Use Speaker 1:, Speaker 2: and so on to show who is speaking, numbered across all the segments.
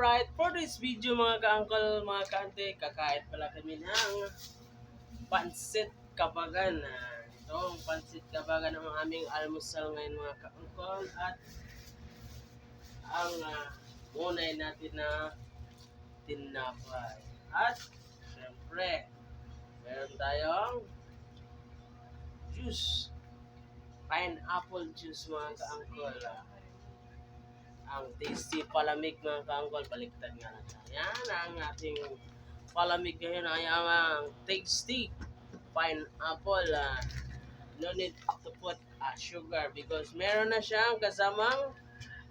Speaker 1: Alright, for this video mga ka-uncle, mga ka-ante, kakain pala kami ng pansit kabagan. Ah, Ito ang pansit kabagan ng aming almusal ngayon mga ka-uncle at ang uh, unay natin na tinapay. At syempre, meron tayong juice. Pineapple juice mga ka-uncle. Ah, ang tasty palamig mga kaangkol. Baliktad nga natin. Yan ang ating palamig ngayon ay ang tasty pineapple. Uh, no need to put uh, sugar because meron na siyang kasamang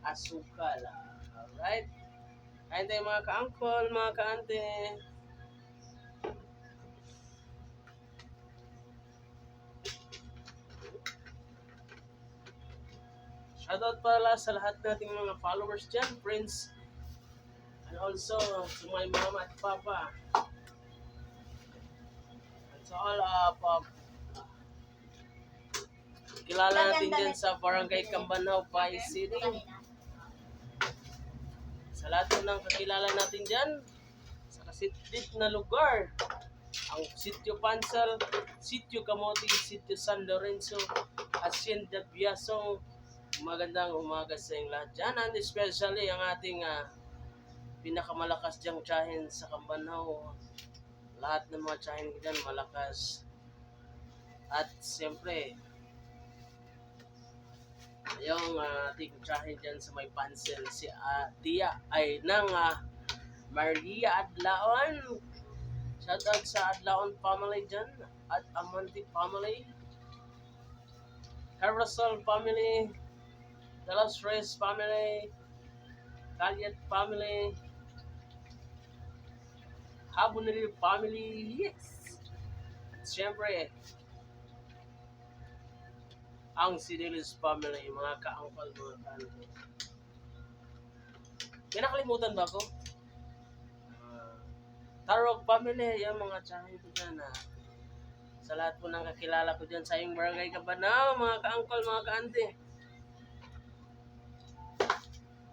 Speaker 1: asukal. Uh, alright? Kain tayo mga kaangkol, mga kaante. Shoutout pala sa lahat nating mga followers dyan, friends. And also to my mama at papa. And to all uh, kilala natin dyan sa Barangay Cambanaw, Pai City. Sa lahat ng kakilala natin dyan, sa kasitlit na lugar, ang Sitio Pansal, Sitio Kamote, Sitio San Lorenzo, Hacienda Biasong, magandang umaga sa inyong lahat dyan, and especially ang ating ah, pinakamalakas diyang tsahin sa Kambanaw. Lahat ng mga tsahin dyan malakas. At siyempre, yung ah, ating tsahin dyan sa may pansel, si ah, Tia ay ng ah, Maria Adlaon. Shoutout sa Adlaon family dyan at Amanti family. Carasol family, Los Reyes family, Galyat family, Haboneri family, yes! At syempre, ang Sidilis family, mga ka-angkol, mga ka-angkol. May nakalimutan ba ako? Ah, Tarog family, yung mga tsahin ko dyan ah. Sa lahat po ng kakilala ko dyan sa iyong barangay Kabanaw, mga ka-angkol, mga ka-ante.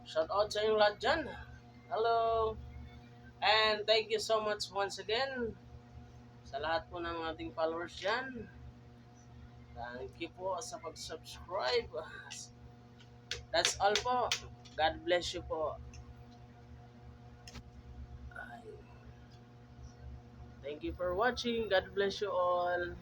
Speaker 1: Shout out sa inyong lahat dyan. Hello. And thank you so much once again sa lahat po ng ating followers dyan. Thank you po sa pag-subscribe. That's all po. God bless you po. Thank you for watching. God bless you all.